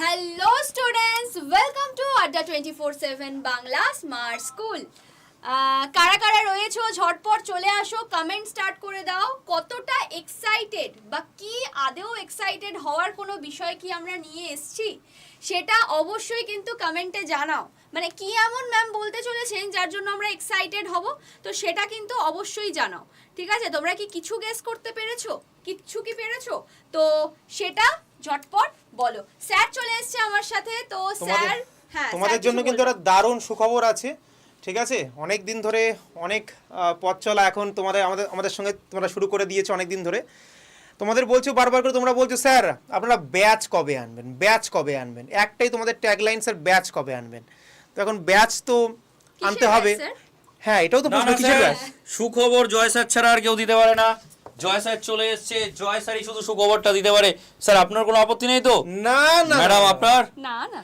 Hello students welcome to Adda twenty four seven Bangla smart school কারা কারা রয়েছো, ঝটপট চলে আসো কমেন্ট স্টার্ট করে দাও। কতটা এক্সাইটেড বা কি আদেও এক্সাইটেড হওয়ার কোনো বিষয় কি আমরা নিয়ে এসেছি, সেটা অবশ্যই কিন্তু কমেন্টে জানাও। মানে কি এমন ম্যাম বলতে চলেছেন যার জন্য আমরা এক্সাইটেড হব, তো সেটা কিন্তু অবশ্যই জানাও। ঠিক আছে? তোমরা কি কিছু গেস করতে পেরেছ? কিচ্ছু কি পেরেছ? তো সেটা ঝটপট বলো। স্যার চলে এসেছে আমার সাথে তো স্যার হ্যাঁ তোমাদের জন্য কিন্তু একটা দারুণ সুখবর আছে ঠিক আছে? অনেক দিন ধরে অনেক পথ চলা এখন তোমাদের আমাদের আমাদের সঙ্গে তোমরা শুরু করে দিয়েছ অনেক দিন ধরে। তোমাদের বলছো বারবার করে তোমরা বলছো স্যার আপনারা ব্যাচ কবে আনবেন? ব্যাচ কবে আনবেন? একটাই তোমাদের ট্যাগলাইন স্যার ব্যাচ কবে আনবেন? তো এখন ব্যাচ তো আনতে হবে। হ্যাঁ এটাও তো প্রশ্ন না, কিসের ব্যাচ সুখবর জয় স্যার ছাড়া আর কেউ দিতে পারে না। জয় স্যার চলে এসেছে। জয় স্যারই শুধু সুখবরটা দিতে পারে। স্যার আপনার কোনো আপত্তি নেই তো? না না ম্যাডাম আপনার? না না।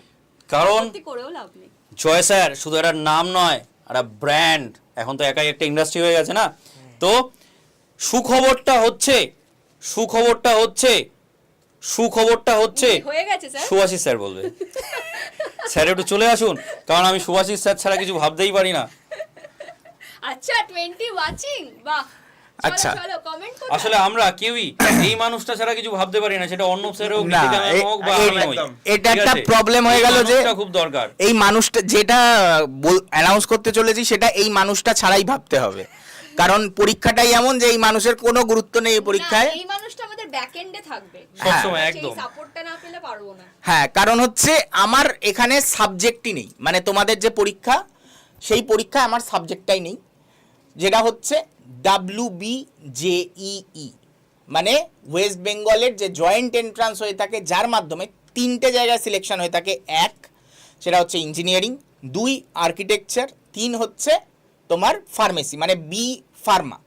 কারণ সত্যি করেও লাভ নেই। জয় স্যার শুধু একটা নাম নয় একটা ব্র্যান্ড। এখন তো একাই একটা ইন্ডাস্ট্রি হয়ে গেছে না? তো সুখবরটা হচ্ছে সুখবরটা হচ্ছে সুখবরটা হচ্ছে। হয়ে গেছে স্যার। সুভাষিস স্যার বলবে। স্যার একটু চলে আসুন কারণ আমি সুভাষিস স্যার ছাড়া কিছু ভাবতেই পারি না। আচ্ছা টোয়েন্টি ওয়াচিং বাহ আচ্ছা। চলো কমেন্ট করো। আসলে আমরা কেউই এই মানুষটা ছাড়া কিছু ভাবতে পারি না সেটা অন্য স্যার হোক হোক বা। এটা একটা problem হয়ে গেল যে- খুব দরকার। এই মানুষটা যেটা অ্যানাউন্স করতে চলেছি সেটা এই মানুষটা ছাড়াই ভাবতে হবে। কারণ পরীক্ষাটাই এমন যে এই মানুষের কোনো গুরুত্ব নেই এই পরীক্ষায়। এই মানুষটা আমাদের ব্যাকএন্ডে থাকবে। সবসময় একদম। সাপোর্টটা না পেলে পারব না। হ্যাঁ কারণ হচ্ছে আমার এখানে সাবজেক্টই নেই। মানে তোমাদের যে পরীক্ষা সেই পরীক্ষা আমার সাবজেক্টটাই নেই। যেটা হচ্ছে ডাব্লিউ বি জেইই মানে ওয়েস্ট বেঙ্গলের যে জয়েন্ট এন্ট্রান্স হয়ে থাকে, যার মাধ্যমে তিনটে জায়গায় সিলেকশন হয়ে থাকে। এক, সেটা হচ্ছে ইঞ্জিনিয়ারিং দুই আর্কিটেকচার তিন হচ্ছে তোমার ফার্মেসি মানে বি ফার্মা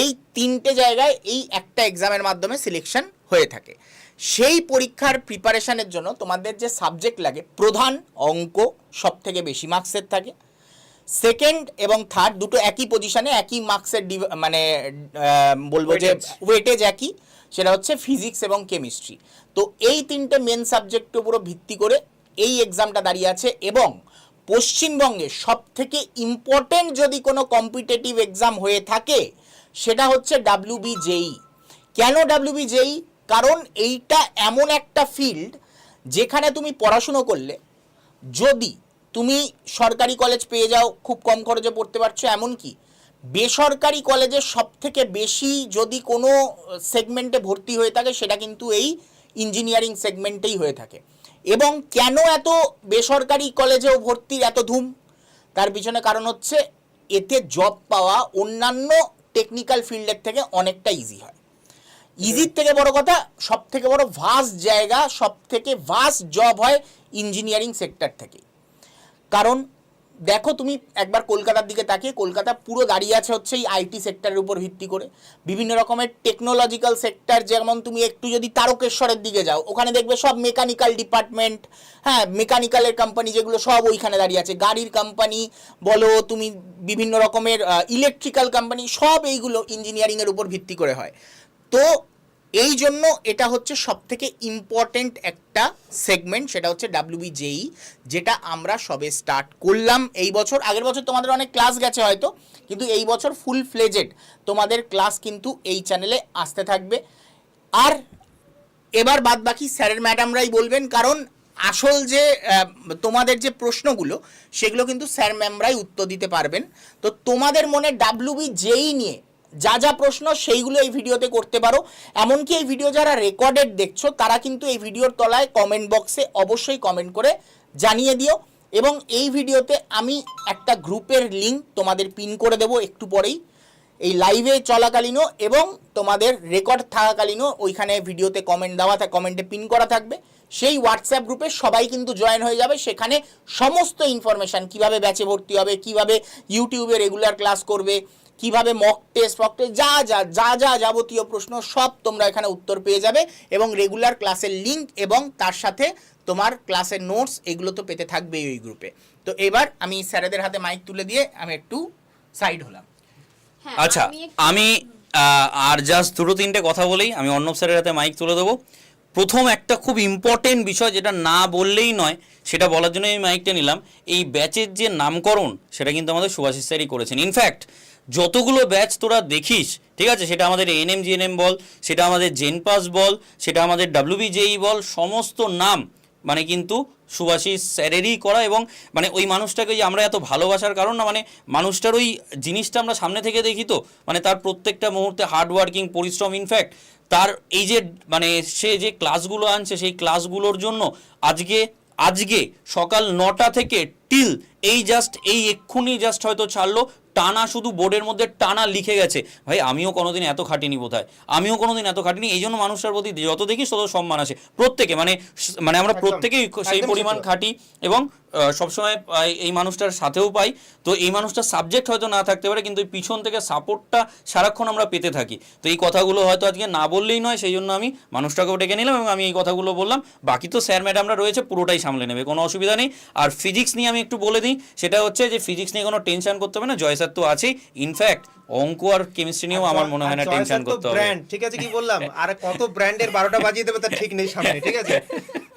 এই তিনটে জায়গায় এই একটা এক্সামের মাধ্যমে সিলেকশন হয়ে থাকে। সেই পরীক্ষার প্রিপারেশানের জন্য তোমাদের যে সাবজেক্ট লাগে, প্রধান অঙ্ক সব থেকে বেশি মার্কসের থাকে। সেকেন্ড এবং থার্ড দুটো একই পজিশনে একই মার্কসের মানে বলব যে ওয়েটেজ একই সেটা হচ্ছে ফিজিক্স এবং কেমিস্ট্রি তো এই তিনটে মেন সাবজেক্টের উপর ভিত্তি করে এই এক্সামটা দাঁড়িয়ে আছে এবং পশ্চিমবঙ্গে সব থেকে ইম্পর্টেন্ট যদি কোনো কম্পিটিটিভ এক্সাম হয়ে থাকে সেটা হচ্ছে ডাব্লিউবি জেই কেন ডাব্লিউবি জেই কারণ এইটা এমন একটা ফিল্ড যেখানে তুমি পড়াশুনো করলে যদি তুমি সরকারি কলেজ পেয়ে যাও, খুব কম খরচে পড়তে পারছ, এমনকি বেসরকারি কলেজে সব থেকে বেশি যদি কোনো সেগমেন্টে ভর্তি হয়ে থাকে, সেটা কিন্তু এই ইঞ্জিনিয়ারিং সেগমেন্টেই হয়ে থাকে। এবং কেন এত বেসরকারি কলেজেও ভর্তির এত ধুম? তার পিছনে কারণ হচ্ছে, এতে জব পাওয়া অন্যান্য টেকনিক্যাল ফিল্ডের থেকে অনেকটা ইজি হয়। ইজির থেকে বড় কথা সব থেকে বড় ভাস্ট জায়গা সব থেকে ভাস্ট জব হয় ইঞ্জিনিয়ারিং সেক্টর থেকে কারণ দেখো তুমি একবার কলকাতার দিকে তাকিয়ে, কলকাতা পুরো দাঁড়িয়ে আছে হচ্ছে এই আইটি সেক্টরের উপর ভিত্তি করে। বিভিন্ন রকমের টেকনোলজিক্যাল সেক্টর যেমন তুমি একটু যদি তারকেশ্বরের দিকে যাও, ওখানে দেখবে সব মেকানিক্যাল ডিপার্টমেন্ট হ্যাঁ মেকানিক্যালের কোম্পানি যেগুলো সব ওইখানে দাঁড়িয়ে আছে। গাড়ির কোম্পানি বলো তুমি বিভিন্ন রকমের ইলেকট্রিক্যাল কোম্পানি সব এইগুলো ইঞ্জিনিয়ারিংয়ের উপর ভিত্তি করে হয়। তো এই জন্য এটা হচ্ছে সব থেকে ইম্পর্টেন্ট একটা সেগমেন্ট সেটা হচ্ছে ডাব্লিউবি জেই যেটা আমরা সবে স্টার্ট করলাম এই বছর। আগের বছর তোমাদের অনেক ক্লাস গেছে হয়তো, কিন্তু এই বছর ফুল ফ্লেজেড তোমাদের ক্লাস কিন্তু এই চ্যানেলে আসতে থাকবে। আর এবার বাদ বাকি স্যারের ম্যাডামরাই বলবেন, কারণ আসল যে তোমাদের যে প্রশ্নগুলো, সেগুলো কিন্তু স্যার ম্যামরাই উত্তর দিতে পারবেন। তো তোমাদের মনে ডাব্লিউবি যেই নিয়ে যা যা প্রশ্ন সেইগুলো এই ভিডিওতে করতে পারো। এমনকি এই ভিডিও যারা রেকর্ডেড দেখছ, তারা কিন্তু এই ভিডিওর তলায় কমেন্ট বক্সে অবশ্যই কমেন্ট করে জানিয়ে দিও। এবং এই ভিডিওতে আমি একটা গ্রুপের লিঙ্ক তোমাদের পিন করে দেবো একটু পরেই। এই লাইভে চলাকালীনও এবং তোমাদের রেকর্ড থাকাকালীনও ওইখানে ভিডিওতে কমেন্ট দেওয়া থাকে কমেন্টে পিন করা থাকবে। সেই হোয়াটসঅ্যাপ গ্রুপে সবাই কিন্তু জয়েন হয়ে যাবে। সেখানে সমস্ত ইনফরমেশান কীভাবে ব্যাচে ভর্তি হবে, কীভাবে ইউটিউবে রেগুলার ক্লাস করবে কীভাবে মক টেস্ট ফক টেস্ট যা যা যা যা যাবতীয় প্রশ্ন সব তোমরা এখানে উত্তর পেয়ে যাবে এবং রেগুলার ক্লাসের লিঙ্ক এবং তার সাথে তোমার ক্লাসের নোটস এগুলো তো পেতে থাকবেই ওই গ্রুপে তো এবার আমি স্যারেদের হাতে মাইক তুলে দিয়ে আমি একটু সাইড হলাম। হ্যাঁ, আচ্ছা আমি আহ, আর জাস্ট দুটো তিনটে কথা বলেই আমি অর্ণব স্যারের হাতে মাইক তুলে দেবো। প্রথম একটা খুব ইম্পর্টেন্ট বিষয় যেটা না বললেই নয় সেটা বলার জন্য আমি মাইকটা নিলাম। এই ব্যাচের যে নামকরণ সেটা কিন্তু আমাদের সুভাষিস স্যারই করেছেন। ইনফ্যাক্ট যতগুলো ব্যাচ তোরা দেখিস, ঠিক আছে? সেটা আমাদের এনএম জিএনএম বল, সেটা আমাদের জেনপাস বল, সেটা আমাদের ডাব্লিউবিজেই বল, সমস্ত নাম মানে কিন্তু সুভাষিস স্যারেরই করা এবং মানে ওই মানুষটাকে যে আমরা এত ভালোবাসার কারণ না মানে মানুষটার ওই জিনিসটা আমরা সামনে থেকে দেখি তো মানে তার প্রত্যেকটা মুহূর্তে হার্ড ওয়ার্কিং পরিশ্রম ইনফ্যাক্ট তার এই যে মানে সে যে ক্লাসগুলো আনছে, সেই ক্লাসগুলোর জন্য আজকে আজকে সকাল নটা থেকে টিল এই জাস্ট এই এক্ষুনি জাস্ট হয়তো ছাড়লো টানা শুধু বোর্ডের মধ্যে টানা লিখে গেছে। ভাই আমিও কোনোদিন এত খাটিনি বোধহয়। আমিও কোনোদিন এত খাটিনি এই জন্য মানুষের প্রতি যত দেখি তত সম্মান আসে। প্রত্যেকে মানে মানে আমরা প্রত্যেকেই সেই পরিমাণ খাটি এবং সবসময় এই মানুষটার সাথেও পাই। তো এই মানুষটার সাবজেক্ট হয়তো না থাকতে পারে কিন্তু এই পিছন থেকে সাপোর্টটা সারাক্ষণ আমরা পেতে থাকি। তো এই কথাগুলো হয়তো আজকে না বললেই নয় সেই জন্য আমি মানুষটাকেও ডেকে নিলাম এবং আমি এই কথাগুলো বললাম। বাকি তো স্যার ম্যাডামরা রয়েছে পুরোটাই সামলে নেবে কোনো অসুবিধা নেই। আর ফিজিক্স নিয়ে আমি একটু বলে দিই সেটা হচ্ছে যে ফিজিক্স নিয়ে কোনো টেনশন করতে হবে না জয় স্যার তো আছেই। ইনফ্যাক্ট অঙ্ক আর কেমিস্ট্রি নিয়েও আমার মনে হয় না টেনশন করতে হবে। ঠিক আছে কি বললাম? আর কত ব্র্যান্ডের বারোটা বাজিয়ে দেবে তার ঠিক নেই সামনে ঠিক আছে?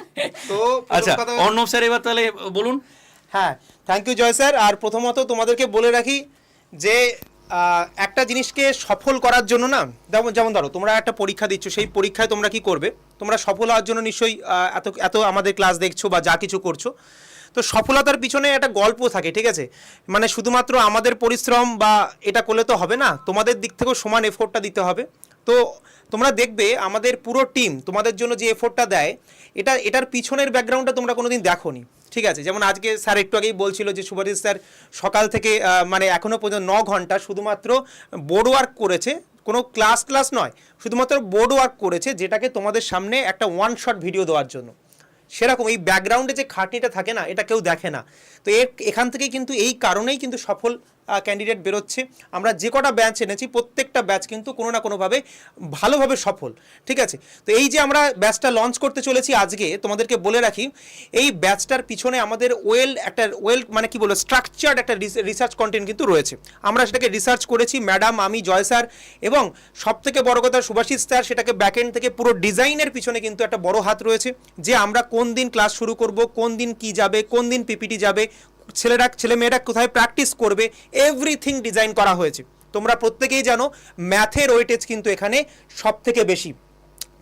তো আচ্ছা অর্ণব স্যার এবার তাহলে বলুন। হ্যাঁ থ্যাংক ইউ জয় স্যার। আর প্রথমত তোমাদেরকে বলে রাখি যে একটা জিনিসকে সফল করার জন্য না যেমন যেমন ধরো তোমরা একটা পরীক্ষা দিচ্ছ সেই পরীক্ষায় তোমরা কি করবে? তোমরা সফল হওয়ার জন্য নিশ্চয়ই এত এত আমাদের ক্লাস দেখছ বা যা কিছু করছ। তো সফলতার পিছনে একটা গল্প থাকে ঠিক আছে? মানে শুধুমাত্র আমাদের পরিশ্রম বা এটা করলে তো হবে না তোমাদের দিক থেকেও সমান এফোর্টটা দিতে হবে। তো তোমরা দেখবে আমাদের পুরো টিম তোমাদের জন্য যে এফোর্টটা দেয়, এটা, এটার পিছনের ব্যাকগ্রাউন্ডটা তোমরা কোনোদিন দেখোনি। ঠিক আছে? যেমন আজকে স্যার একটু আগেই বলছিল যে সুভাষিস স্যার সকাল থেকে মানে এখনও পর্যন্ত ন ঘণ্টা শুধুমাত্র বোর্ড ওয়ার্ক করেছে। কোনো ক্লাস ক্লাস নয়, শুধুমাত্র বোর্ড ওয়ার্ক করেছে যেটাকে তোমাদের সামনে একটা ওয়ান শট ভিডিও দেওয়ার জন্য। সেরকম এই ব্যাকগ্রাউন্ডে যে খাটনিটা থাকে না, এটা কেউ দেখে না। তো এর, এখান থেকেই কিন্তু এই কারণেই কিন্তু সফল ক্যান্ডিডেট বেরোচ্ছে। আমরা যে কটা ব্যাচ এনেছি, প্রত্যেকটা ব্যাচ কিন্তু কোনো না কোনোভাবে ভালোভাবে সফল, ঠিক আছে? তো এই যে আমরা ব্যাচটা লঞ্চ করতে চলেছি আজকে, তোমাদেরকে বলে রাখি, এই ব্যাচটার পিছনে আমাদের ওয়েল একটা ওয়েল মানে কি বলব স্ট্রাকচার্ড একটা রিসার্চ কন্টেন্ট কিন্তু রয়েছে। আমরা সেটাকে রিসার্চ করেছি ম্যাডাম আমি, জয় স্যার এবং সব থেকে বড় কথা সুভাষিস স্যার সেটাকে ব্যাকএন্ড থেকে পুরো ডিজাইনের পিছনে কিন্তু একটা বড় হাত রয়েছে, যে আমরা কোন দিন ক্লাস শুরু করব, কোন দিন কি যাবে, কোন দিন পিপিটি যাবে ছেলেরা, ছেলে মেয়েরা কোথায় প্র্যাকটিস করবে এভরিথিং ডিজাইন করা হয়েছে। তোমরা প্রত্যেকেই জানো ম্যাথের ওয়েটেজ কিন্তু এখানে সব থেকে বেশি।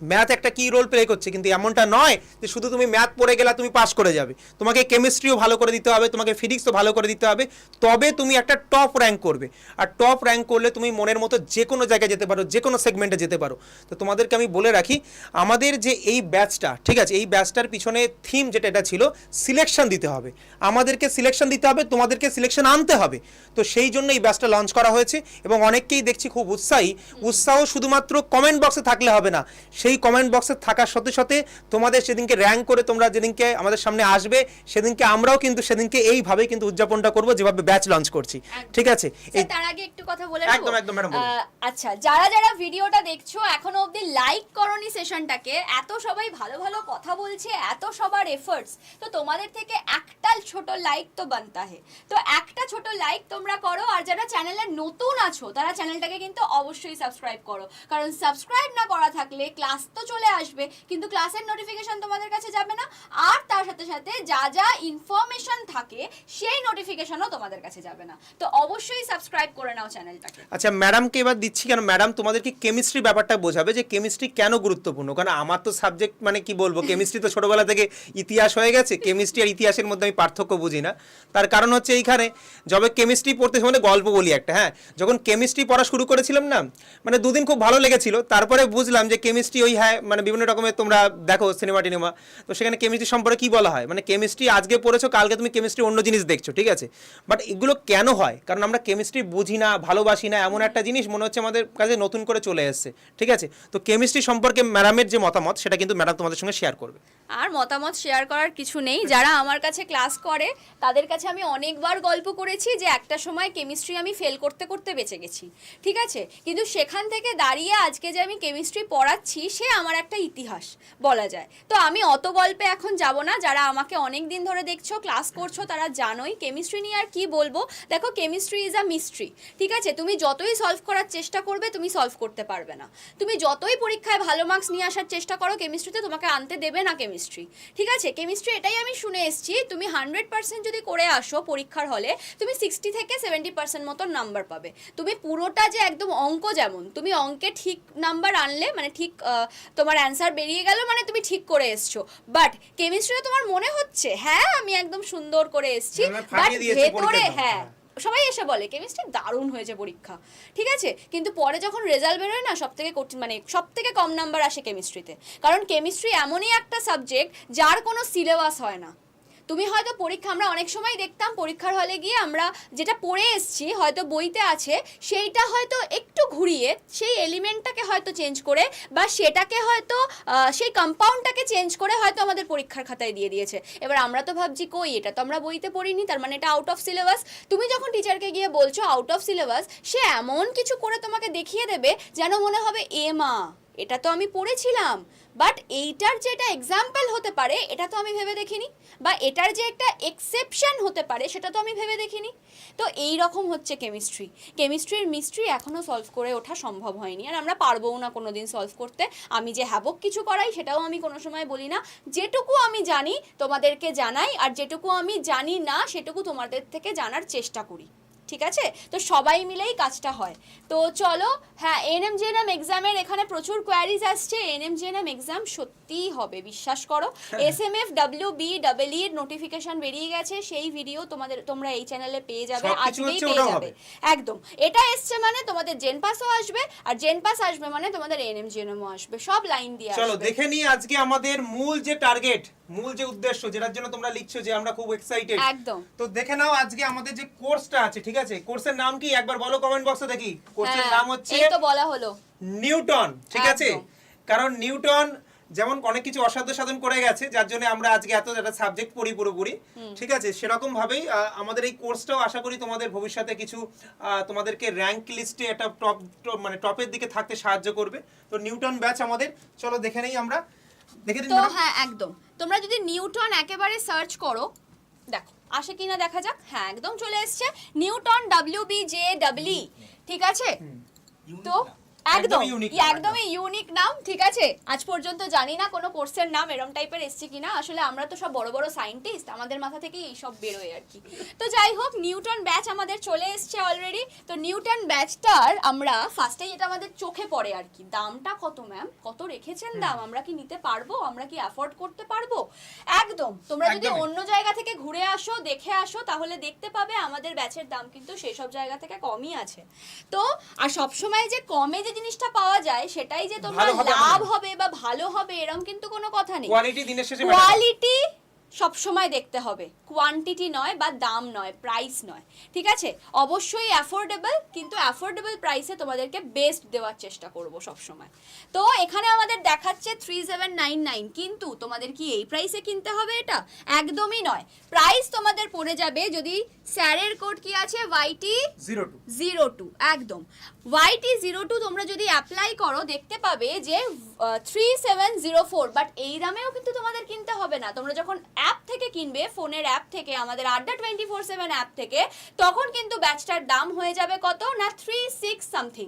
ম্যাথ একটা কি রোল প্লে করছে? কিন্তু এমনটা নয় যে শুধু তুমি ম্যাথ পড়ে গেলে তুমি পাস করে যাবে। তোমাকে কেমিস্ট্রিও ভালো করে দিতে হবে, তোমাকে ফিজিক্সও ভালো করে দিতে হবে। তবে তুমি একটা টপ র্যাঙ্ক করবে। আর টপ র্যাঙ্ক করলে তুমি মনের মতো যে কোনো জায়গায় যেতে পারো যে কোনো সেগমেন্টে যেতে পারো। তো তোমাদেরকে আমি বলে রাখি, আমাদের যে এই ব্যাচটা ঠিক আছে? এই ব্যাচটার পিছনে থিম যেটা, এটা ছিল সিলেকশন দিতে হবে। আমাদেরকে সিলেকশন দিতে হবে, তোমাদেরকে সিলেকশন আনতে হবে। তো সেই জন্য এই ব্যাচটা লঞ্চ করা হয়েছে। এবং অনেককেই দেখছি খুব উৎসাহী। উৎসাহ শুধুমাত্র কমেন্ট বক্সে থাকলে হবে না। সেই কমেন্ট বক্সে থাকার সাথে সাথে তোমাদের সেদিনকে র্যাঙ্ক করে তোমরা যেদিনকে আমাদের সামনে আসবে সেদিনকে আমরাও কিন্তু সেদিনকে এইভাবেই কিন্তু উদযাপনটা করব যেভাবে ব্যাচ লঞ্চ করছি। ঠিক আছে? তার আগে একটু কথা বলে একদম, একদম। আহ, আচ্ছা যারা যারা ভিডিওটা দেখছ এখনও অবধি লাইক করনি সেশনটাকে এত সবাই ভালো ভালো কথা বলছে এত সবার এফর্টস তো তোমাদের থেকে একটা ছোট লাইক তো বানতা হে তো একটা ছোট লাইক তোমরা করো আর যারা চ্যানেলে নতুন আছো তারা চ্যানেলটাকে কিন্তু অবশ্যই সাবস্ক্রাইব করো। কারণ সাবস্ক্রাইব না করা থাকলে ক্লাস তো চলে আসবে, কিন্তু ক্লাসের নোটিফিকেশন তোমাদের কাছে যাবে না। আর তার সাথে সাথে যা যা ইনফরমেশন থাকে, সেই নোটিফিকেশনও তোমাদের কাছে যাবে না। তো অবশ্যই সাবস্ক্রাইব করে নাও চ্যানেলটাকে আচ্ছা ম্যাডামকে এবার দিচ্ছি কেন? ম্যাডাম তোমাদেরকে কেমিস্ট্রি ব্যাপারটা বোঝাবে যে কেমিস্ট্রি কেন গুরুত্বপূর্ণ? কারণ আমার তো সাবজেক্ট মানে কি বলব কেমিস্ট্রি তো ছোটবেলা থেকে ইতিহাস হয়ে গেছে কেমিস্ট্রি আর ইতিহাসের মধ্যে আমি পার্থক্য বুঝি না। তার কারণ হচ্ছে এইখানে, যবে কেমিস্ট্রি পড়তে সময় গল্প বলি একটা হ্যাঁ? যখন কেমিস্ট্রি পড়া শুরু করেছিলাম না মানে দুদিন খুব ভালো লেগেছিল, তারপরে বুঝলাম যে কেমিস্ট্রি ওই হ্যাঁ মানে বিভিন্ন রকমের তোমরা দেখো সিনেমা টিনেমা। তো সেখানে কেমিস্ট্রি সম্পর্কে কি বলা হয়? মানে কেমিস্ট্রি আজকে পড়েছো, কালকে তুমি কেমিস্ট্রি অন্য জিনিস দেখছ, ঠিক আছে? বাট এগুলো কেন হয়? কারণ আমরা কেমিস্ট্রি বুঝি না, ভালোবাসি না, এমন একটা জিনিস মনে হচ্ছে আমাদের কাছে নতুন করে চলে এসেছে, ঠিক আছে? তো কেমিস্ট্রি সম্পর্কে ম্যাডামের যে মতামত, সেটা কিন্তু ম্যাডাম তোমাদের সঙ্গে শেয়ার করবে। আর মতামত শেয়ার করার কিছু নেই। যারা আমার কাছে ক্লাস করে, তাদের কাছে আমি অনেকবার গল্প করেছি যে একটা সময় কেমিস্ট্রি আমি ফেল করতে করতে বেঁচে গেছি, ঠিক আছে? কিন্তু সেখান থেকে দাঁড়িয়ে আজকে যে আমি কেমিস্ট্রি পড়াচ্ছি সে আমার একটা ইতিহাস, বলা যায়। তো আমি অত গল্পে এখন যাব না, যারা আমাকে অনেক দিন ধরে দেখছ, ক্লাস করছ, তারা জানোই কেমিস্ট্রি নিয়ে আর কি বলব। দেখো, কেমিস্ট্রি ইজ আ মিস্ট্রি, ঠিক আছে? তুমি যতই সলভ করার চেষ্টা করবে, তুমি সলভ করতে পারবে না। তুমি যতই পরীক্ষায় ভালো মার্কস নিয়ে আসার চেষ্টা করো, কেমিস্ট্রিতে তোমাকে আনতে দেবে না কেমিস্ট্রি, ঠিক আছে? কেমিস্ট্রি এটাই আমি শুনে এসেছি, তুমি হান্ড্রেড পার্সেন্ট যদি করে আসো পরীক্ষার হলে, তুমি সিক্সটি থেকে সেভেন্টি পার্সেন্ট মতো নাম্বার পাবে। তুমি পুরোটা যে একদম অঙ্ক যেমন, তুমি অঙ্কে ঠিক নাম্বার আনলে মানে ঠিক তোমার অ্যান্সার বেরিয়ে গেল মানে তুমি ঠিক করে এসছো। বাট কেমিস্ট্রিতে তোমার মনে হচ্ছে? হ্যাঁ আমি একদম সুন্দর করে এসেছি। মানে বাট ভেতরে হ্যাঁ হ্যাঁ। সবাই এসে বলে কেমিস্ট্রি দারুণ হয়েছে পরীক্ষা। ঠিক আছে? কিন্তু পরে যখন রেজাল্ট বেরোয় না সব থেকে কঠিন মানে সব থেকে কম নাম্বার আসে কেমিস্ট্রিতে কারণ কেমিস্ট্রি এমনই একটা সাবজেক্ট যার কোনো সিলেবাস হয় না। তুমি হয়তো পরীক্ষা, আমরা অনেক সময় দেখতাম পরীক্ষার হলে গিয়ে আমরা যেটা পড়ে এসছি, হয়তো বইতে আছে, সেইটা হয়তো একটু ঘুরিয়ে সেই এলিমেন্টটাকে হয়তো চেঞ্জ করে বা সেটাকে হয়তো সেই কম্পাউন্ডটাকে চেঞ্জ করে হয়তো আমাদের পরীক্ষার খাতায় দিয়ে দিয়েছে। এবার আমরা তো ভাবছি, কই এটা তো আমরা বইতে পড়িনি, তার মানে এটা আউট অফ সিলেবাস তুমি যখন টিচারকে গিয়ে বলছো আউট অফ সিলেবাস সে এমন কিছু করে তোমাকে দেখিয়ে দেবে যেন মনে হবে, এ মা। এটা তো আমি পড়েছিলাম। বাট এইটার যে এটা এক্সাম্পল হতে পারে, এটা তো আমি ভেবে দেখিনি। বা এটার যে একটা এক্সেপশন হতে পারে, সেটা তো আমি ভেবে দেখিনি। তো এই রকম হচ্ছে কেমিস্ট্রি কেমিস্ট্রির মিস্ট্রি এখনও সলভ করে ওঠা সম্ভব হয়নি। আর আমরা পারবও না কোনো দিন সলভ করতে। আমি যে হ্যাবক কিছু করাই, সেটাও আমি কোনো সময় বলি না। যেটুকু আমি জানি, তোমাদেরকে জানাই। আর যেটুকু আমি জানি না, সেটুকু তোমাদের থেকে জানার চেষ্টা করি। ঠিক আছে? তো সবাই মিলেই কাজটা হয়। তো চলো হ্যাঁ এনএম জেএনএম এক্সামের এখানে প্রচুর কোয়ারিজ আসছে। এনএম জেএনএম এক্সাম সত্যিই হবে বিশ্বাস করো। S M F W B double ইর নোটিফিকেশন বেরিয়ে গেছে সেই ভিডিও তোমাদের তোমরা এই চ্যানেলে পেয়ে যাবে আজকেই পেয়ে যাবে। একদম। এটা এসছে মানে তোমাদের জেন পাসও আসবে আর জেন পাস আসবে মানে তোমাদের এনএম জেএনএমও আসবে। সব লাইন দিয়ে চলো দেখে নিই আজকে আমাদের মূল যে টার্গেট মূল যে উদ্দেশ্য যেটার জন্য তোমরা লিখছো যে আমরা খুব এক্সাইটেড একদম। তো দেখে নাও আজকে আমাদের যে কোর্সটা আছে ঠিক আছে কোর্সের নাম কি? একবার বলো কমেন্ট বক্সে দেখি। কোর্সের হ্যাঁ, নাম হচ্ছে এই তো বলা হলো। নিউটন ঠিক আছে? কারণ নিউটন যেমন অনেক কিছু অসাধ্য সাধন করে গেছে যার জন্য আমরা আজকে এত একটা সাবজেক্ট পড়ি পুরোপুরি ঠিক আছে? সেরকম ভাবেই আমাদের এই কোর্সটাও আশা করি তোমাদের ভবিষ্যতে কিছু তোমাদেরকে র্যাঙ্ক লিস্টে একটা টপ মানে টপের দিকে থাকতে সাহায্য করবে। তো নিউটন ব্যাচ আমাদের চলো দেখে নেই আমরা। দেখে তো হ্যাঁ একদম। তোমরা যদি নিউটন একেবারে সার্চ করো দেখো। আসে কিনা দেখা যাক। হ্যাঁ একদম চলে এসছে। Newton W B J W ঠিক আছে? তো একদম একদমই ইউনিক নাম ঠিক আছে? আজ পর্যন্ত জানি না কোনো কোর্সের নাম এরম টাইপের এসছে কিনা। আসলে আমরা তো সব বড় বড় সায়েন্টিস্ট আমাদের মাথা থেকেই এইসব বেরোয় আর কি। তো যাই হোক নিউটন ব্যাচ আমাদের চলে এসছে অলরেডি তো নিউটন ব্যাচটার আমরা ফার্স্টেই এটা আমাদের চোখে পড়ে আর কি দামটা কত ম্যাম কত রেখেছেন দাম? আমরা কি নিতে পারব? আমরা কি অ্যাফোর্ড করতে পারব? একদম। তোমরা যদি অন্য জায়গা থেকে ঘুরে আসো দেখে আসো তাহলে দেখতে পাবে আমাদের ব্যাচের দাম কিন্তু সেসব জায়গা থেকে কমই আছে। তো আর সবসময় যে কমে যে জিনিসটা পাওয়া যায় সেটাই যে তোমার লাভ হবে বা ভালো হবে এরকম কিন্তু কোনো কথা নেই। কোয়ালিটি দিনের শেষে কোয়ালিটি সব সময় দেখতে হবে। কোয়ান্টিটি নয় বা দাম নয় প্রাইস নয়। ঠিক আছে? অবশ্যই অ্যাফোর্ডেবল কিন্তু অ্যাফোর্ডেবল প্রাইসে তোমাদেরকে বেস্ট দেওয়ার চেষ্টা করব সব সময় তো এখানে আমাদের দেখাচ্ছে থ্রি সেভেন নাইন নাইন কিন্তু তোমাদের কি এই প্রাইসে কিনতে হবে এটা? একদমই নয়। প্রাইস তোমাদের পড়ে যাবে যদি স্যারের কোড কি আছে? YT zero two zero two একদম। ওয়াইটি জিরো টু তোমরা যদি অ্যাপ্লাই করো দেখতে পাবে যে three seven zero four but এই দামেও কিন্তু তোমাদের কিনতে হবে না। তোমরা যখন অ্যাপ থেকে কিনবে ফোনের অ্যাপ থেকে আমাদের আড্ডা টোয়েন্টি ফোর সেভেন অ্যাপ থেকে তখন কিন্তু ব্যাচটার দাম হয়ে যাবে কত? না থ্রি সিক্স সামথিং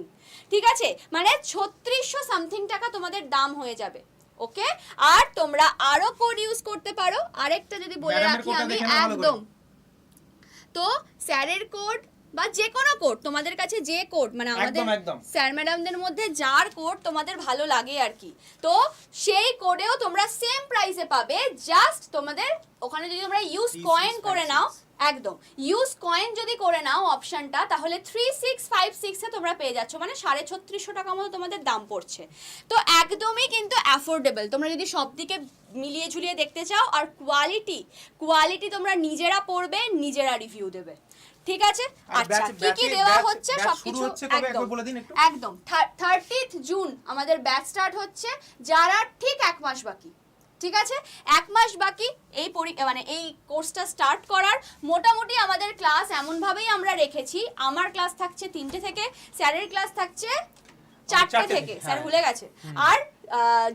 ঠিক আছে? মানে ছত্রিশশো সামথিং টাকা তোমাদের দাম হয়ে যাবে। ওকে? আর তোমরা আরও কোড ইউজ করতে পারো। আরেকটা যদি বলে রাখি আমি। একদম। তো স্যারের কোড বা যে কোনো কোড তোমাদের কাছে যে কোড মানে আমাদের। স্যার ম্যাডামদের মধ্যে যার কোড তোমাদের ভালো লাগে আর কি। তো সেই কোডেও তোমরা সেম প্রাইসে পাবে জাস্ট তোমাদের ওখানে যদি তোমরা ইউজ কয়েন করে নাও একদম। ইউজ কয়েন যদি করে নাও অপশনটা তাহলে থ্রি সিক্স ফাইভ সিক্সে তোমরা পেয়ে যাচ্ছ মানে সাড়ে ছত্রিশশো টাকা মতো তোমাদের দাম পড়ছে। তো একদমই কিন্তু অ্যাফোর্ডেবল তোমরা যদি সব দিকে মিলিয়ে ঝুলিয়ে দেখতে চাও আর কোয়ালিটি কোয়ালিটি তোমরা নিজেরা পড়বে নিজেরা রিভিউ দেবে। ঠিক আছে? আচ্ছা কি কি দেওয়া হচ্ছে? সবকিছু একদম। বলে দিন একটু। একদম। থার্টিথ জুন আমাদের ব্যাচ স্টার্ট হচ্ছে যারা ঠিক এক মাস বাকি ঠিক আছে? এক মাস বাকি এই মানে এই কোর্সটা স্টার্ট করার মোটামুটি আমাদের ক্লাস এমনভাবেই আমরা রেখেছি। আমার ক্লাস থাকছে তিনটে থেকে স্যারের ক্লাস থাকছে চারটে থেকে, স্যার হ্যাঁ। ভুলে গেছে। আর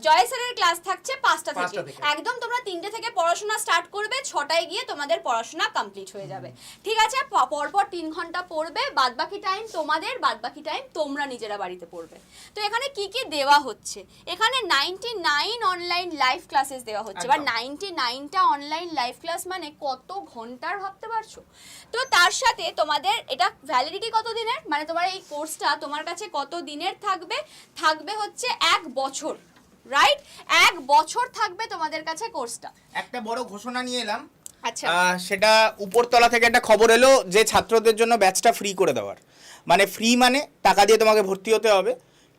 জয় স্যারের ক্লাস থাকছে পাঁচটা থেকে। একদম তোমরা তিনটে থেকে পড়াশোনা স্টার্ট করবে ছটায় গিয়ে তোমাদের পড়াশোনা কমপ্লিট হয়ে যাবে। ঠিক আছে পরপর তিন ঘণ্টা পড়বে বাদ বাকি টাইম তোমাদের বাদ বাকি টাইম তোমরা নিজেরা বাড়িতে পড়বে। তো এখানে কি কি দেওয়া হচ্ছে? এখানে ninety nine online live classes দেওয়া হচ্ছে। বা নাইনটি নাইনটা অনলাইন লাইভ ক্লাস মানে কত ঘণ্টার ভাবতে পারছ? তো তার সাথে তোমাদের এটা ভ্যালিডিটি কত দিনের? মানে তোমার এই কোর্সটা তোমার কাছে কত দিনের থাকবে? থাকবে হচ্ছে এক বছর। রাইট এক বছর থাকবে তোমাদের কাছে কোর্সটা। একটা বড় ঘোষণা নিয়ে এলাম। আচ্ছা। সেটা উপরতলা থেকে একটা খবর এলো যে ছাত্রদের জন্য ব্যাচটা ফ্রি করে দেওয়ার। মানে ফ্রি মানে টাকা দিয়ে তোমাকে ভর্তি হতে হবে।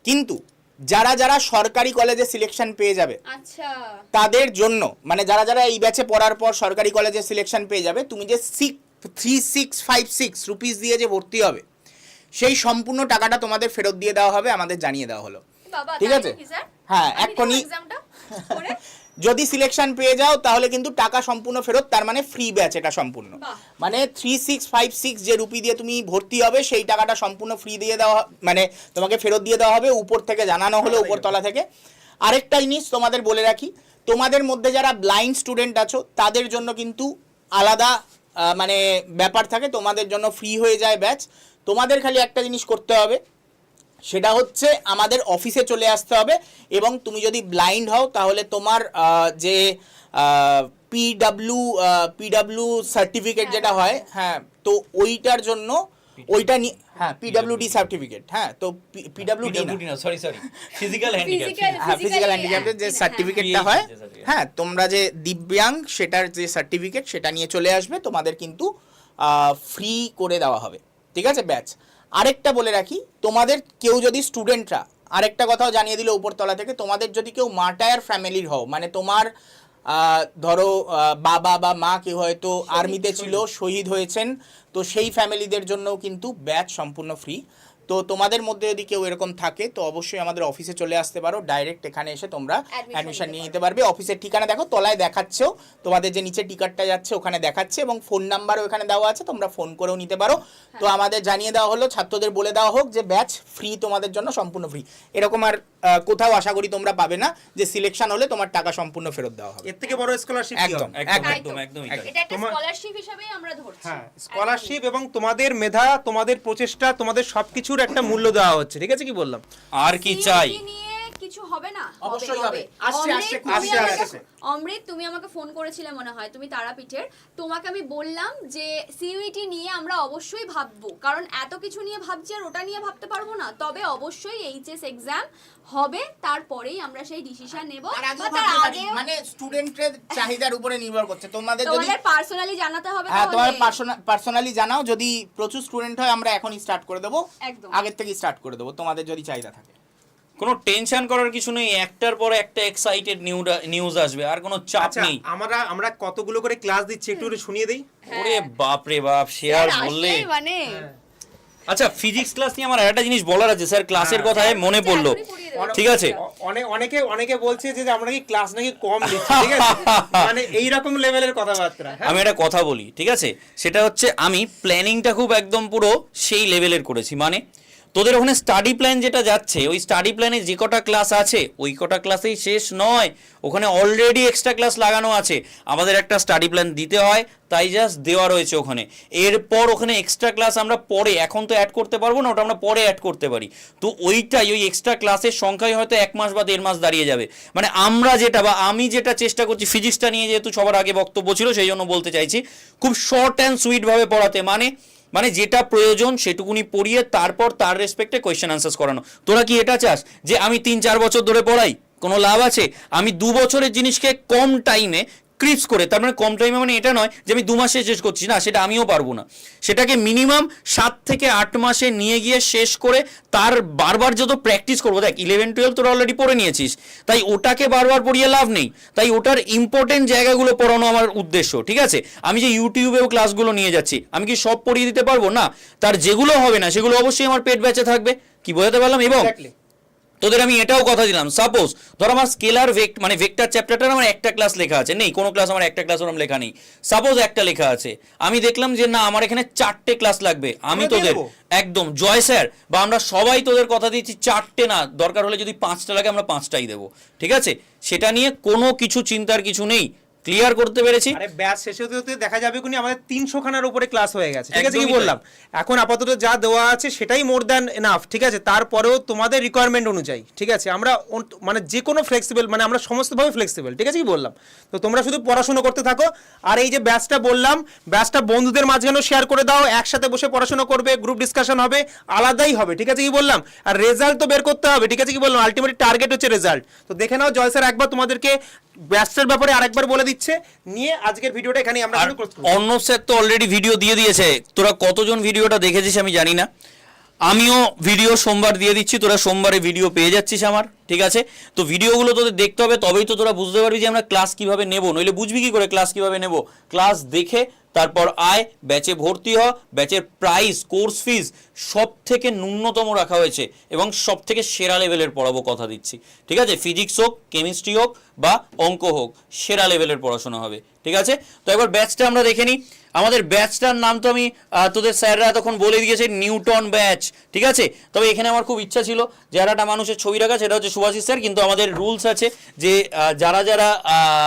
কিন্তু যারা যারা সরকারি কলেজে সিলেকশন পেয়ে যাবে আচ্ছা। তাদের জন্য মানে যারা যারা এই ব্যাচে পড়ার পর সরকারি কলেজে সিলেকশন পেয়ে যাবে তুমি যে six three six five six rupees দিয়ে যে ভর্তি হবে সেই সম্পূর্ণ টাকাটা তোমাদের ফেরত দিয়ে দেওয়া হবে আমাদের জানিয়ে দেওয়া হলো। বাবা ঠিক আছে? হ্যাঁ, এক্ষুনি- যদি সিলেকশন পেয়ে যাও তাহলে কিন্তু টাকা সম্পূর্ণ ফেরত তার মানে ফ্রি ব্যাচ এটা সম্পূর্ণ। মানে থ্রি সিক্স ফাইভ সিক্স যে রুপি দিয়ে তুমি ভর্তি হবে সেই টাকাটা সম্পূর্ণ ফ্রি দিয়ে দেওয়া মানে তোমাকে ফেরত দিয়ে দেওয়া হবে উপর থেকে জানানো হলো উপরতলা থেকে। আরেকটা জিনিস তোমাদের বলে রাখি তোমাদের মধ্যে যারা ব্লাইন্ড স্টুডেন্ট আছো তাদের জন্য কিন্তু আলাদা মানে ব্যাপার থাকে তোমাদের জন্য ফ্রি হয়ে যায় ব্যাচ তোমাদের খালি একটা জিনিস করতে হবে সেটা হচ্ছে আমাদের অফিসে চলে আসতে হবে এবং তুমি যদি ব্লাইন্ড হও তাহলে তোমার যে পিডাব্লিউ পিডাব্লিউ সার্টিফিকেট যেটা হয় হ্যাঁ। তো ওইটার জন্য ওইটা নিয়ে হ্যাঁ পিডাব্লিউডি সার্টিফিকেট হ্যাঁ তো পিডাব্লিউডি না। সরি সরি ফিজিক্যাল Physical- হ্যাঁ ফিজিক্যাল হ্যান্ডিক্যাপের যে সার্টিফিকেটটা হ্যাঁ। হয় হ্যাঁ তোমরা যে দিব্যাং সেটার যে সার্টিফিকেট সেটা নিয়ে চলে আসবে তোমাদের কিন্তু ফ্রি করে দেওয়া হবে ঠিক আছে ব্যাচ? আরেকটা বলে রাখি তোমাদের কেউ যদি স্টুডেন্টরা আরেকটা কথাও জানিয়ে দিল উপরতলা থেকে তোমাদের যদি কেউ মার্টায়ার ফ্যামিলির হও মানে তোমার ধরো বাবা বা মা কেউ হয়তো আর্মিতে ছিল শহীদ। হয়েছেন তো সেই ফ্যামিলিদের জন্যও কিন্তু ব্যাচ সম্পূর্ণ ফ্রি তো তোমাদের মধ্যে যদি কেউ এরকম থাকে তো অবশ্যই আমাদের অফিসে চলে আসতে পারো। ডাইরেক্ট এখানে এসে তোমরা অ্যাডমিশন নিয়ে নিতে পারবে। অফিসের ঠিকানা দেখো তলায় দেখাচ্ছেও। তোমাদের যে নিচে টিকারটা যাচ্ছে ওখানে দেখাচ্ছে এবং ফোন নাম্বারও এখানে দেওয়া আছে তোমরা ফোন করেও নিতে পারো। তো আমাদের জানিয়ে দেওয়া হলো ছাত্রদের বলে দেওয়া হোক যে ব্যাচ ফ্রি তোমাদের জন্য সম্পূর্ণ ফ্রি এরকম আর আহ, কোথাও আশা করি তোমরা পাবে না যে সিলেকশন হলে তোমার টাকা সম্পূর্ণ ফেরত দেওয়া হবে। এর থেকে বড় স্কলারশিপ একদম, একদম একদম এটা একটা স্কলারশিপ হিসেবেই আমরা ধরছি। হ্যাঁ স্কলারশিপ এবং তোমাদের মেধা তোমাদের প্রচেষ্টা তোমাদের সবকিছুর একটা মূল্য দেওয়া হচ্ছে ঠিক আছে কি বললাম? আর কি চাই? নিয়ে কিছু হবে না? অবশ্যই হবে। আসছে, আসছে, আসছে। অমৃত তুমি আমাকে ফোন করেছিলে মনে হয় তুমি তারাপীঠের। তোমাকে আমি বললাম যে সিইউটি নিয়ে আমরা অবশ্যই ভাববো। কারণ এত কিছু নিয়ে ভাবছি আর ওটা নিয়ে ভাবতে পারব না। তবে অবশ্যই এইচএস এক্সাম হবে তারপরেই আমরা সেই ডিসিশন নেব। তার আগেও মানে স্টুডেন্টের চাহিদার উপরে নির্ভর করছে। তোমাদের যদি তোমাদের পার্সোনালি জানাতে হবে হ্যাঁ তোমার পার্সোনালি জানাও। যদি প্রচুর স্টুডেন্ট হয় আমরা এখনই স্টার্ট করে দেবো। একদম। আগের থেকে স্টার্ট করে দেবো। তোমাদের যদি চাহিদা থাকে। কোনো টেনশন করার কিছু নেই একটার পর একটা এক্সাইটেড নিউজ আসবে আর কোনো চাপ আচ্ছা নেই। আমরা আমরা কতগুলো করে ক্লাস দিচ্ছি একটু একটু শুনিয়ে দিই? ওরে বাপ রে বাপ শেয়ার স্যার বললে। মানে। আচ্ছা ফিজিক্স ক্লাস নিয়ে আমার একটা জিনিস বলার আছে স্যার ক্লাসের কথায় মনে পড়ল। পড়িয়ে দেবো। ঠিক আছে? অনেক অনেকে অনেকে বলছে যে আমরা কি ক্লাস নাকি কম দিচ্ছি ঠিক আছে? মানে এই রকম লেভেলের কথাবার্তা হ্যাঁ? আমি একটা কথা বলি ঠিক আছে? সেটা হচ্ছে আমি প্ল্যানিংটা খুব একদম পুরো সেই লেভেলের করেছি। মানে তোদের ওখানে স্টাডি প্ল্যান যেটা যাচ্ছে, ওই স্টাডি প্ল্যানে যে কটা ক্লাস আছে, ওই কটা ক্লাসেই শেষ নয়, ওখানে অলরেডি এক্সট্রা ক্লাস লাগানো আছে। আমাদের একটা স্টাডি প্ল্যান দিতে হয়, তাই জাস্ট দেওয়া রয়েছে ওখানে। এরপর ওখানে এক্সট্রা ক্লাস আমরা পরে, এখন তো অ্যাড করতে পারব না, ওটা আমরা পরে অ্যাড করতে পারি। তো ওইটাই, ওই এক্সট্রা ক্লাসের সংখ্যায় হয়তো এক মাস বা দেড় মাস দাঁড়িয়ে যাবে। মানে আমরা যেটা বা আমি যেটা চেষ্টা করছি ফিজিক্সটা নিয়ে যেহেতু সবার আগে বক্তব্য ছিল, সেই জন্য বলতে চাইছি, খুব শর্ট অ্যান্ড সুইটভাবে পড়াতে। মানে মানে যেটা প্রয়োজন সেটুকুনি পড়িয়ে তারপর তার রেসপেক্টে কোয়েশ্চেন আনসার্স করানো। তোরা কি এটা চাস যে আমি তিন চার বছর ধরে পড়াই? কোনো লাভ আছে? আমি দু বছরের জিনিসকে কম টাইমে ক্রিপস করে, তার মানে কম টাইমে মানে এটা নয় যে আমি দু মাসে শেষ করছি, না, সেটা আমিও পারব না। সেটাকে মিনিমাম সাত থেকে আট মাসে নিয়ে গিয়ে শেষ করে তার বারবার যত প্র্যাকটিস করব, দেখ ইলেভেন টুয়েলভ তোরা অলরেডি পড়ে নিয়েছিস, তাই ওটাকে বারবার পড়িয়ে লাভ নেই। তাই ওটার ইম্পর্টেন্ট জায়গাগুলো পড়ানো আমার উদ্দেশ্য, ঠিক আছে? আমি যে ইউটিউবেও ক্লাসগুলো নিয়ে যাচ্ছি, আমি কি সব পড়িয়ে দিতে পারব? না, তার যেগুলো হবে না, সেগুলো অবশ্যই আমার পেট ব্যাচে থাকবে, কি বোঝাতে পারলাম? এবং. তোদের আমি এটাও কথা দিলাম। সাপোজ ধর আমার স্কেলার ভেক মানে ভেক্টার চ্যাপ্টারটার আমার একটা ক্লাস লেখা আছে। নেই কোনো ক্লাস আমার একটা ক্লাস ওরকম লেখা নেই। সাপোজ একটা লেখা আছে। আমি দেখলাম যে না আমার এখানে চারটে ক্লাস লাগবে। আমি তোদের একদম। জয় স্যার বা আমরা সবাই তোদের কথা দিচ্ছি চারটে না। দরকার হলে যদি পাঁচটা লাগে আমরা পাঁচটাই দেবো। ঠিক আছে? সেটা নিয়ে কোনো কিছু চিন্তার কিছু নেই। ক্লিয়ার করতে পেরেছি। আরে ব্যাচ শেষ হতে হতে দেখা যাবে কোনি আমাদের তিনশো খানার উপরে ক্লাস হয়ে গেছে। ঠিক আছে কি বললাম? এখন আপাতত যা দেওয়া আছে সেটাই মোর দ্যান এনাফ ঠিক আছে? তারপরেও তোমাদের রিকোয়ারমেন্ট অনুযায়ী ঠিক আছে? আমরা মানে যে কোনো ফ্লেক্সিবল মানে আমরা সমস্তভাবে ফ্লেক্সিবল ঠিক আছে কি বললাম? তো তোমরা শুধু পড়াশোনা করতে থাকো। আর এই যে ব্যাচটা বললাম ব্যাচটা বন্ধুদের মাঝখানেও শেয়ার করে দাও একসাথে বসে পড়াশোনা করবে গ্রুপ ডিসকাশন হবে আলাদাই হবে ঠিক আছে কি বললাম? আর রেজাল্ট তো বের করতে হবে ঠিক আছে কি বললাম? আলটিমেট টার্গেট হচ্ছে রেজাল্ট তো দেখে নাও জয় স্যার একবার তোমাদেরকে ব্যাচটার ব্যাপারে আরেকবার বলে দিচ্ছে। নিয়ে আজকের ভিডিওটা এখানে আমরা অর্ণব স্যার তো অলরেডি ভিডিও দিয়ে দিয়েছে। তোরা কতজন ভিডিওটা দেখেছিস আমি জানি না। আমিও ভিডিও সোমবার দিয়ে দিচ্ছি তোরা সোমবারে ভিডিও পেয়ে যাচ্ছিস আমার ঠিক আছে? তো ভিডিওগুলো তোদের দেখতে হবে তবেই তো তোরা বুঝতে পারবি যে আমরা ক্লাস কীভাবে নেব। নইলে বুঝবি কি করে ক্লাস কীভাবে নেব? ক্লাস দেখে তারপর আয়, ব্যাচে ভর্তি হ ব্যাচের প্রাইস কোর্স ফিজ সব থেকে ন্যূনতম রাখা হয়েছে এবং সব থেকে সেরা লেভেলের পড়াবো কথা দিচ্ছি। ঠিক আছে? ফিজিক্স হোক কেমিস্ট্রি হোক বা অঙ্ক হোক, সেরা লেভেলের পড়াশোনা হবে। ঠিক আছে? তো একবার ব্যাচটা আমরা দেখে নিই। আমাদের ব্যাচটার নাম তো আমি তোদের স্যাররা এতক্ষণ বলে দিয়েছে নিউটন ব্যাচ ঠিক আছে? তবে এখানে আমার খুব ইচ্ছা ছিল যে একটা মানুষের ছবি রাখা, সেটা হচ্ছে সুভাষিস স্যার, কিন্তু আমাদের রুলস আছে যে যারা যারা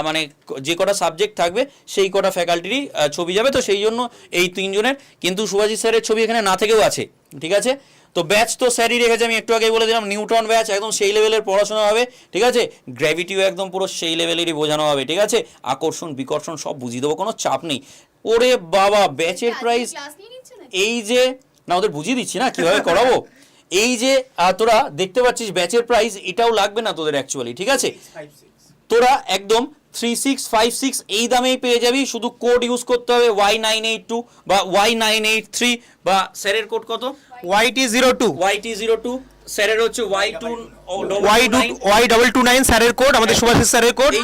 মানে যে কটা সাবজেক্ট থাকবে, সেই কটা ফ্যাকাল্টিরই ছবি যাবে, তো সেই জন্য এই তিনজনের, কিন্তু সুভাষিস স্যারের ছবি এখানে না থেকেও আছে, ঠিক আছে? তো ব্যাচ তো স্যারই রেখেছে, আমি একটু আগেই বলে দিলাম নিউটন ব্যাচ একদম সেই লেভেলের পড়াশোনা হবে, ঠিক আছে? গ্র্যাভিটিও একদম পুরো সেই লেভেলেরই বোঝানো হবে, ঠিক আছে? আকর্ষণ, বিকর্ষণ সব বুঝিয়ে দেবো, কোনো চাপ নেই। ওরে বাবা ব্যাচের প্রাইস এই যে না ওদের বুঝিয়ে দিচ্ছি না কীভাবে করাবো? এই যে তোরা দেখতে পাচ্ছিস ব্যাচের প্রাইস এটাও লাগবে না তোদের অ্যাকচুয়ালি ঠিক আছে? তোরা একদম থ্রি সিক্স ফাইভ সিক্স এই দামেই পেয়ে যাবি শুধু কোড ইউজ করতে হবে ওয়াই নাইন এইট টু বা ওয়াই নাইন এইট থ্রি বা স্যারের কোড কত? YT zero two Y T zero two স্যারের হচ্ছে Y two Y two Y double two nine স্যারের কোড আমাদের সুভাষিস স্যারের কোড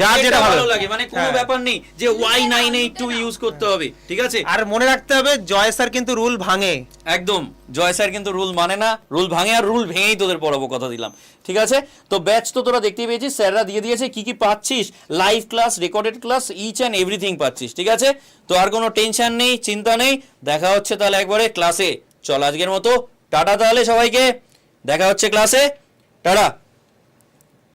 যার যেটা ভালো লাগে মানে কোনো হ্যাঁ। ব্যাপার নেই যে Y nine eight two use করতে হবে ঠিক আছে? আর মনে রাখতে হবে জয় স্যার কিন্তু রুল ভাঙে। একদম জয় স্যার কিন্তু রুল মানে না রুল ভাঙে আর রুল ভেঙেই তোদের পড়াবো কথা দিলাম ঠিক আছে? তো ব্যাচ তো তোরা দেখতেই পেয়েছিস স্যাররা দিয়ে দিয়েছে কি কি পাচ্ছিস? Live class recorded class each and everything পাচ্ছিস ঠিক আছে? তো আর কোনো টেনশন নেই চিন্তা নেই দেখা হচ্ছে তাহলে একবারে ক্লাসে চল আজকের মতো টাটা তাহলে সবাইকে। দেখা হচ্ছে ক্লাসে টাটা।